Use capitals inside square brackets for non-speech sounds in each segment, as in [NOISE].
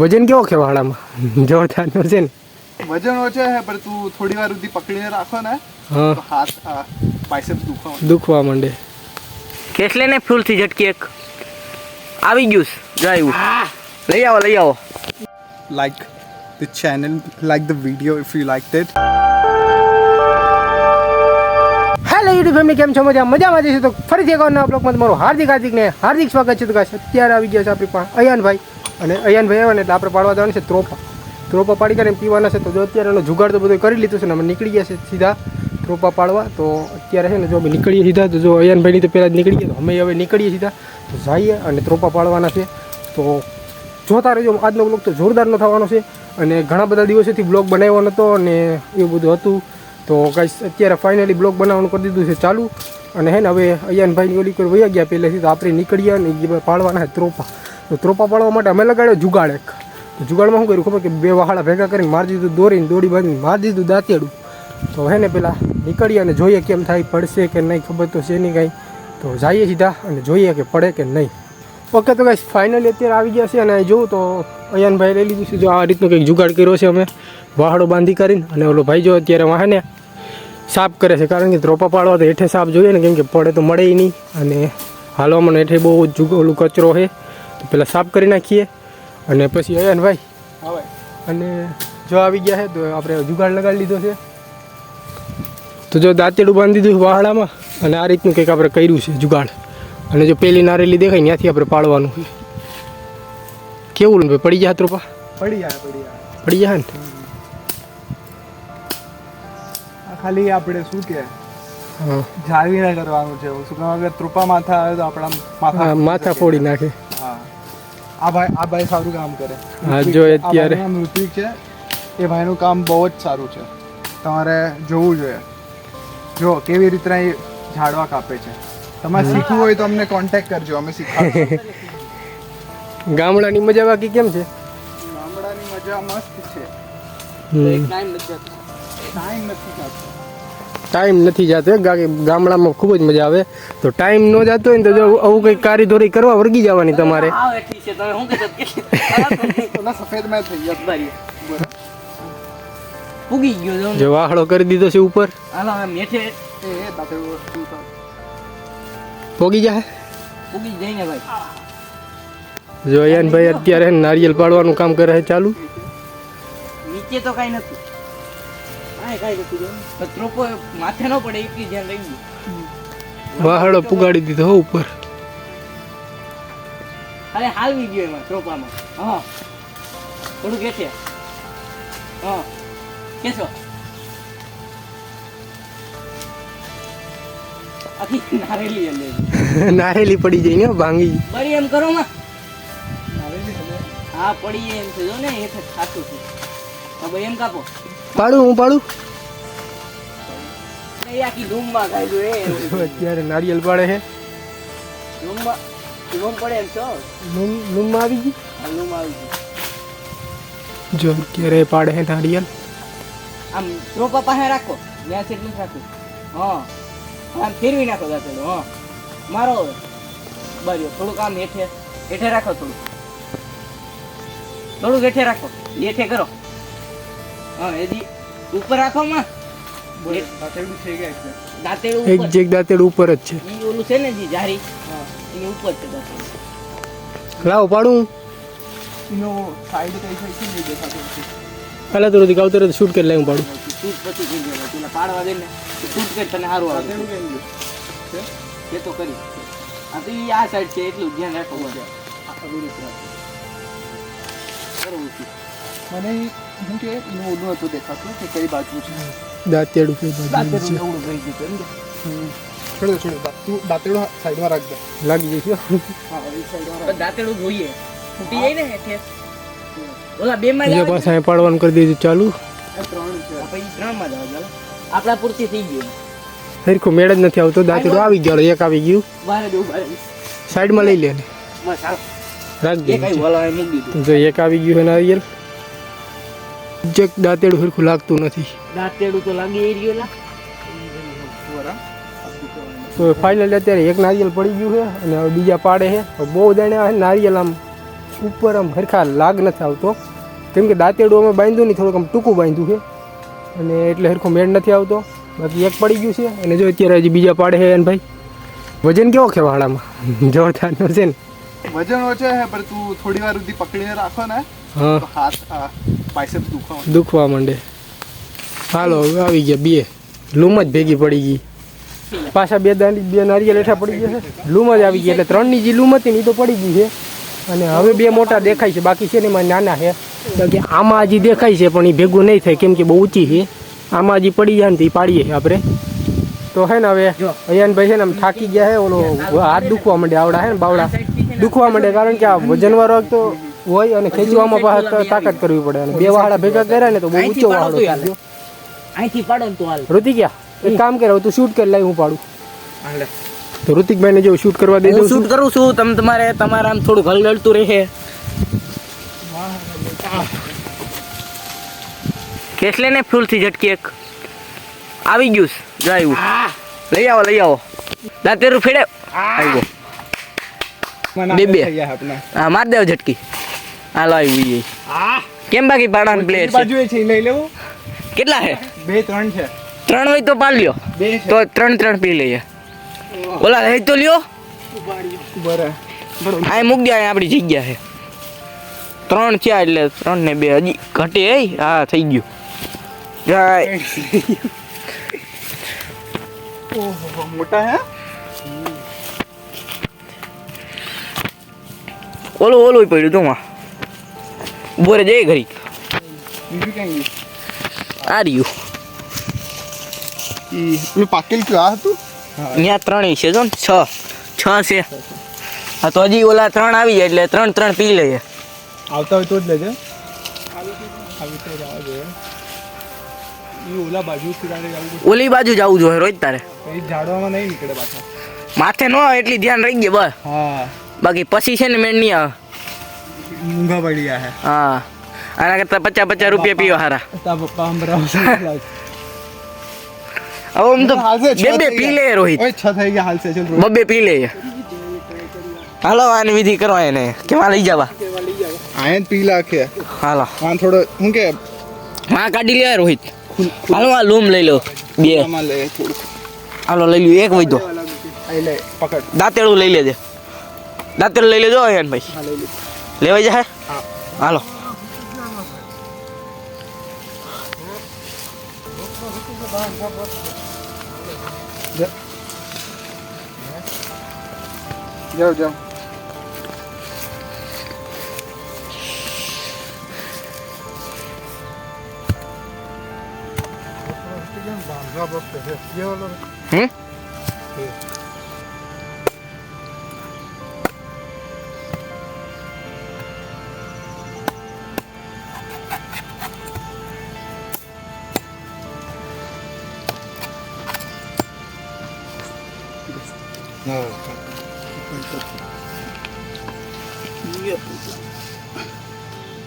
વજન કેવો છે વાળામાં જોરદારનો છે ને. વજન ઓછો છે પણ તું થોડી વાર સુધી પકડીને રાખો ને હાથ બાઇસેપ્સ દુખવા દુખવા માંડે. કેટલે ને ફૂલથી ઝટકી એક. આવી ગયું છે. જો આવ્યું લઈ આવો લઈ આવો. Like the channel like the video if you like that hello YouTube family કેમ છો? મજા મજામાં જઈશું તો ફરીથી એક નવા બ્લોગમાં તમારું હાર્દિક હાર્દિક ને હાર્દિક સ્વાગત છે. તો અત્યારે આવી ગયા છે આપણી પાસે અયાનભાઈ. અને અયાનભાઈ આવે ને એટલે આપણે પાડવા જવાનું છે ત્રોપા. ત્રોપા પાડી કરીને પીવાના છે તો જો અત્યારે એનો જુગાડ તો બધું કરી લીધું છે ને અમે નીકળી ગયા છે સીધા ત્રોપા પાડવા. તો અત્યારે છે ને જો અમે નીકળીએ સીધા, તો જો અયાનભાઈની તો પહેલાં જ નીકળી ગયા તો અમે હવે નીકળીએ સીધા, તો જઈએ અને ત્રોપા પાડવાના છે. તો જોતા રહેજો, આજનો બ્લોગ તો જોરદારનો થવાનો છે અને ઘણા બધા દિવસોથી બ્લોગ બનાવ્યો નહોતો અને એવું બધું હતું. તો કાંઈ અત્યારે ફાઇનલી બ્લોગ બનાવવાનું કરી દીધું છે ચાલુ. અને હે ને હવે અયાનભાઈની ઓલી કોઈ વયા ગયા પહેલેથી, તો આપણે નીકળીએ અને પાડવાના ત્રોપા. તો ત્રોપા પાડવા માટે અમે લગાડ્યો જુગાડ એક. તો જુગાડમાં શું કર્યું ખબર કે બે વહાળા ભેગા કરીને મારી દીધું દોરીને દોડી બાંધીને મારી દીધું દાંતેડું. તો હે ને પેલા નીકળીએ અને જોઈએ કેમ થાય, પડશે કે નહીં, ખબર તો છે નહીં કાંઈ. તો જઈએ સીધા અને જોઈએ કે પડે કે નહીં. ઓકે, તો કાંઈ ફાઇનલી અત્યારે આવી ગયા છે અને જોઉં તો અયાનભાઈ લઈ લીધું છે. જો આ રીતનો કંઈક જુગાડ કર્યો છે અમે. વાહડો બાંધી કરીને અને ઓલો ભાઈ જો અત્યારે વાહને સાફ કરે છે. કારણ કે ધ્રોપા પાડવા તો હેઠે સાફ જોઈએ ને, કેમ કે પડે તો મળે નહીં. અને હાલવામાં હેઠે બહુ ઓલું કચરો છે. તો પહેલાં સાફ કરી નાખીએ અને પછી અયનભાઈ હા ભાઈ. અને જો આવી ગયા છે તો આપણે જુગાડ લગાડી લીધો છે. તો જો દાંતેડું બાંધી દીધું વાહડામાં અને આ રીતનું કંઈક આપણે કર્યું છે જુગાડ. અને જો પેલી નારેલી દેખાય ત્યાંથી આપણે પાડવાનું છે. કેવું ભાઈ પડી જાય ત્રોપા પડી જાય પડી જાય પડી જાય ને? ખાલી આપણે શું કે? જાળવીને કરવાનું છે. શું કામ ત્રુપા માથા આવે તો આપણા માથા માથા ફોડી નાખે. આ ભાઈ આ ભાઈ સારું કામ કરે. હા, જો અત્યારે- ભાઈનું છે. એ ભાઈનું કામ બહુ જ સારું છે. તમારે જોવું જોઈએ. જો કેવી રીતના એ ઝાડવા કાપે છે. તમારે શીખવું હોય તો અમને કોન્ટેક્ટ કરજો અમે શીખવાડીશું [LAUGHS] ગામડાની મજા બાકી કેમ છે? ગામડાની મજા મસ્ત છે. હમ. ટાઈમ નથી થતો ટાઈમ નથી જતો ગામડામાં ખૂબ જ મજા આવે. તો ટાઈમ ન જતો હોય ને તો જો આવું કંઈક કારીધોરી કરવા વળગી જવાની તમારે. આવ એટલી છે તમે શું કહેતો કેટલી ઓલા સફેદ મેં થઈ ગયા. બારી. પૂગી ગયો જો વાહડો કરી દીધો છે ઉપર. પોગી જાય પૂગી ભાઈ. જો અત્યારે નારિયેલ પાડવાનું કામ કરે છે ચાલુ. નીચે તો કઈ નથી. કાંઈ કાંઈ નથી જો ત્રોપો માથે ન પડે એટલી ધ્યાન રાખવું વાહડો પુગાડી દીધો હો ઉપર. અરે હાલવી ગયો એમાં ત્રોપામાં. હા. થોડું કે છે. હા. કેસો આખી નારેલી અંદર. [LAUGHS] નારેલી પડી જાય ને ભાંગી. બરી એમ કરો માં. હા પડી એમ છે. જો ને એ ખાતું છે. હવે એમ કાપો. પાડું હું પાડું? અત્યારે નારિયેલ પાડે છે. લૂમ પડે એમ છો લૂમ લૂમમાં આવી ગઈ લૂમ આવી ગઈ જો અત્યારે પાડે છે નારિયેલ. આમ રોપા પાસે રાખો. જેટલું જ રાખો. હા. આમ ફેરવી નાખો દાંતેલું હા. મારો બરાબર થોડુંક આમ હેઠે હેઠે રાખો થોડુંક. થોડુંક હેઠે રાખો. હેઠે કરો. હા એજી ઉપર રાખો માં બોલે તાતેડું થઈ ગયા એટલે દાંતેડું એક જે દાંતેડું ઉપર જ છે. ઈ ઓલું છે ને જી જારી? એની ઉપર છે દાંતેડું. લાવો પાડું એનો સાઈડ કઈ થઈ છે દેખાતો પહેલાં તો રોધી કાવતર શૂટ કરી લઉં પાડું શૂટ પછી થઈ પાડવા દે ને કરી તને સારું આવે. ગયું? એ તો કરી. આ તો ઈ આ સાઈડ છે એટલું ધ્યાન રાખવું છે આવી રીતે રાખો. કરવું છે. મને હું કે એનું ઓલું હતું દેખાતું કે કઈ બાજુ છે. દાંતેડું કઈ બાજુ દાંતેડું એવડું થઈ ગયું એમ છોડો છોડો તું દાંતેડું સાઈડમાં રાખ લાગી જઈશ હા એ સાઈડમાં દાંતેડું જોઈએ. ફૂટી જાય ને હેઠે. ઓલા બે માં બીજા પાસે અહીં પાડવાનું કરી દીધું ચાલુ. ત્રણ છે. પછી ત્રણમાં જાવ ચાલો. આપણા પૂરતી થઈ ગયું હરખું મેળ જ નથી આવતો. દાંતેડું આવી ગયો એક આવી ગયું. દઉં બારે સાઈડમાં લઈ લે રાખજો બસ રાખજે જો એક આવી ગયું છે નારિયેલ જે દાંતેડું સરખું લાગતું નથી. દાંતેડું તો લાગી એ રહ્યું તો ફાઇનલ અત્યારે એક નારિયેલ પડી ગયું છે અને હવે બીજા પાડે છે. બહુ દાણે છે નારિયેલ આમ ઉપર આમ હરખા લાગ નથી આવતો. કેમ કે દાંતેડું અમે બાંધ્યું નહીં થોડુંક આમ ટૂંકું બાંધ્યું છે. અને એટલે હરખો મેળ નથી આવતો. બાકી એક પડી ગયું છે અને જો અત્યારે હજી બીજા પાડે છે એને ભાઈ વજન કેવો છે વાળામાં જોરદારનો છે ને વજન ઓછો છે પણ તું થોડી વાર સુધી પકડીને રાખો ને તો હાથ બાઇસેપ્સ દુખવા દુખવા માંડે. હાલો હવે આવી ગયા બે. લૂમ જ ભેગી પડી ગઈ. પાછા બે દાંડી બે નારિયેલ હેઠા પડી ગયા છે. લૂમ જ આવી ગઈ એટલે ત્રણની જે લૂમ હતી ને એ તો પડી ગઈ છે. અને હવે બે મોટા દેખાય છે બાકી છે ને એમાં નાના છે. બાકી આમાં હજી દેખાય છે પણ એ ભેગું નહીં થાય કેમ કે બહુ ઊંચી છે. આમાં હજી પડી જાય ને તો એ પાડીએ આપણે. તો હે ને હવે અયાનભાઈ છે ને આમ થાકી ગયા છે ઓલો હાથ દુખવા માંડે આવડા હે ને બાવડા. દુખવા માંડે કારણ કે આ વજનવાળો તો હોય અને ખેંચવામાં પાછા તાકાત કરવી પડે. અને બે વાહડા ભેગા કર્યા ને તો બહુ ઊંચો વાહડો અહીંથી પાડો ને તો હાલ. ઋતિક એક કામ કરે તું શૂટ કરી લઈ હું પાડું. તો ઋતિકભાઈને જો શૂટ કરવા હું શૂટ કરું છું તમે તમારે તમારા આમ થોડું હલગલતું રહે. કેસલે ને ફૂલથી ઝટકી એક. આવી ગયું જાય લઈ આવો લઈ આવો. દાંતેરું ફેડે. આવ્યો બે હા માર દેવ ઝટકી. હાલો આવ્યું ઈ. કેમ બાકી પાડાનું છે? બાજુ છે લઈ લેવું. કેટલા છે? બે ત્રણ છે. ત્રણ હોય તો પાડ લ્યો બે તો ત્રણ ત્રણ પી લઈએ. ઓલા લઈ તો લ્યો. બરાબર આ મૂક દે આપણી જગ્યા છે. ત્રણ છે એટલે ત્રણ ને બે. હજી ઘટે એ હા થઈ ગયું. જાય. મોટા હે? ઓલું ઓલું પડ્યું તું ઊભો બોરે જઈ ઘરી આ રહ્યું. પાકેલ કયું? આ હતું? ત્યાં ત્રણ છે જો ને છ. છ છે. હા તો હજી ઓલા ત્રણ આવી જાય એટલે ત્રણ ત્રણ પી લઈએ. આવતા હોય તો જ લેજે. ઓલી બાજુ જવું જોઈએ રોજ તારે. ઝાડવામાં નહીં નીકળે પાછા. માથે ન આવે એટલી ધ્યાન રહી ગયે બસ. હા. બાકી પછી છે ને મેળ નહીં આવે પડી ગયા હે. હા. આના કરતા પચાસ પચાસ રૂપિયા પીવા હારા. હવે આમ તો બે બે પી લે રોહિત. થઈ ગયા હાલશે ચલ બબે પી લે. હાલો આની વિધિ કરવા એને. કેમાં લઈ જવા? આયન પી લાખે. હાલો. આન થોડો હું કે માં કાઢી લે રોહિત. હાલો આ લૂમ લઈ લો. બે. હાલો લઈ લ્યો એક આઈ દાંતેડું લઈ લેજે. દાંતેડું લઈ લેજો અયન ભાઈ હા લઈ લે લેવાઈ જાય હા. હાલો જાઓ જાઓ હમ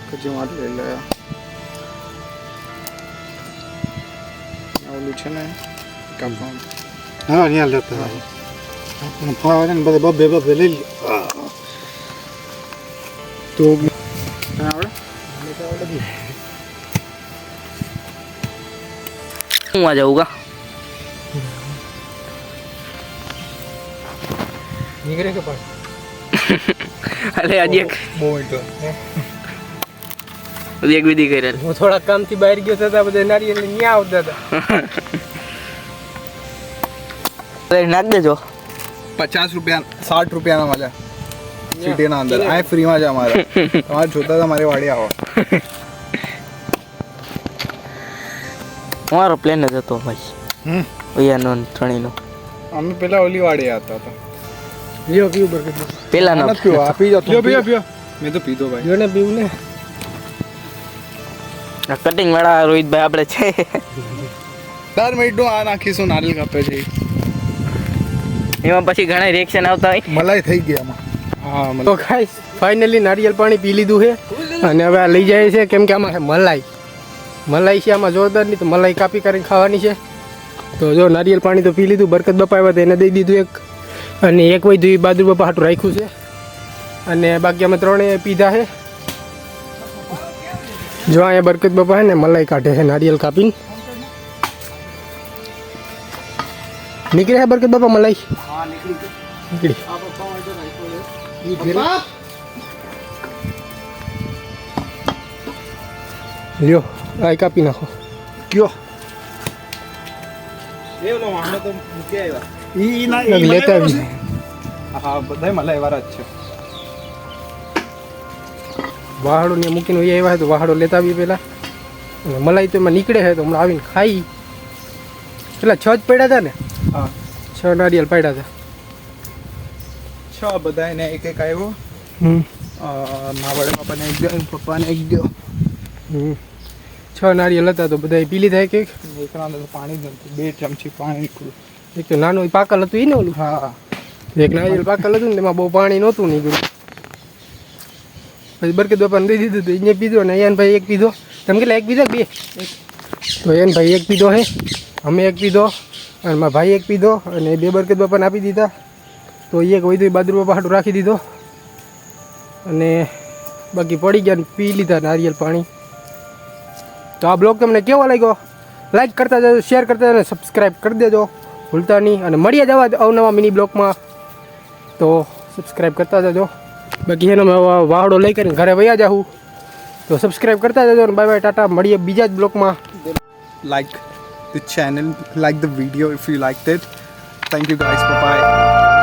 પછી લઈ લે કન્ફર્મ હા અહીંયા લેતા પણ ફાવે છે ને બધા બબે લઈ લે તો હું આ જાઉં કા નીકળે કે પણ અરે એક બહુ મોટો એક વિધિ કરી હું થોડા કામથી બહાર ગયો હતા બધા નારિયેલ ન્યા આવતા હતા નાખ દેજો પચાસ રૂપિયા સાઠ રૂપિયાના મળે સિટીના અંદર આ ફ્રીમાં છે અમારે તમારે જોતા હતા મારી વાડી આવો મારો પ્લેન જ હતો ભાઈ હમ ભૈયાનો ને ત્રણેયનો અમે પેલા ઓલી વાડી આવતા હતા લ્યો પીવું બરકત પેલાનો નથી પીવો આ પી જાઓ પીઓ પીઓ પીઓ. મેં તો પીધો ભાઈ. જો ને પીવું ને કટિંગ વાળા રોહિતભાઈ આપણે છે. દર મિનિટનું આ નાખીશું નારિયેલ કાપે છે. એમાં પછી ઘણા રિએક્શન આવતા હોય. મલાઈ થઈ ગઈ આમાં. હા તો ગાઈસ ખાઈશ ફાઇનલી નારિયેલ પાણી પી લીધું છે. અને હવે આ લઈ જાય છે કેમ કે આમાં છે મલાઈ. મલાઈ છે આમાં જોરદારની તો મલાઈ કાપી કરીને ખાવાની છે. તો જો નારિયેલ પાણી તો પી લીધું બરકત બપાવ્યા તો એને દઈ દીધું એક. અને એક એ બહાદુર બાપા હાટું રાખ્યું છે. અને બાકી અમે ત્રણેય પીધા છે. જો અહીંયા બરકત બાપા હે ને મલાઈ કાઢે છે નારિયેલ કાપીને. નીકળે છે બરકત બાપા મલાઈ? નીકળી લ્યો આ કાપી નાખો. કયો તો મૂકી આવ્યા. ઈ ના લેતા હા બધાય મલાઈ વાળા જ છે. વાહડો ને મૂકીને એ આવ્યા તો વાહડો લેતા આવી પેલા મલાઈ તો એમાં નીકળે છે તો હમણાં આવીને ખાઈ. પેલા છ જ પડ્યા હતા ને? હા. છ નારિયેલ પડ્યા હતા છ બધા એને એક એક આવ્યો હમ. માવડે પપ્પાને એક દો પપ્પાને એક દો હમ. છ નારિયેલ હતા તો બધા પી લીધા એક? એક પાણી જ નહોતું બે ચમચી પાણી નીકળ્યું એક તો નાનું પાકલ હતું એ ને ઓલું? હા. એક નારિયેલ પાકલ હતું ને તેમાં બહુ પાણી નહોતું નીકળ્યું. પછી બરકે બાપાને દઈ દીધું તો એને પીધો ને એન ભાઈ એક પીધો. તમે કેટલા એક પીધો બે? તો એન ભાઈ એક પીધો હે અમે એક પીધો અને મારા ભાઈ એક પીધો અને બે બરકે બાપાને આપી દીધા. તો એ એક વધુ બાદરૂ બાપા હાટું રાખી દીધો. અને બાકી પડી ગયા ને પી લીધા નારિયેલ પાણી. તો આ બ્લોગ તમને કેવો લાગ્યો? લાઈક કરતા જજો શેર કરતા જજો સબસ્ક્રાઈબ કરી દેજો. ભૂલતા નહીં અને મળીએ જવા અવનવા મિની બ્લોકમાં. તો સબસ્ક્રાઈબ કરતા જજો. બાકી એનો મેં હવે વાહડો લઈ કરીને ઘરે વયા જાઉં. તો સબસ્ક્રાઈબ કરતા જજો અને બાય બાય ટાટા. મળીએ બીજા જ બ્લોકમાં. Like the channel like the video if you like it. Thank you guys bye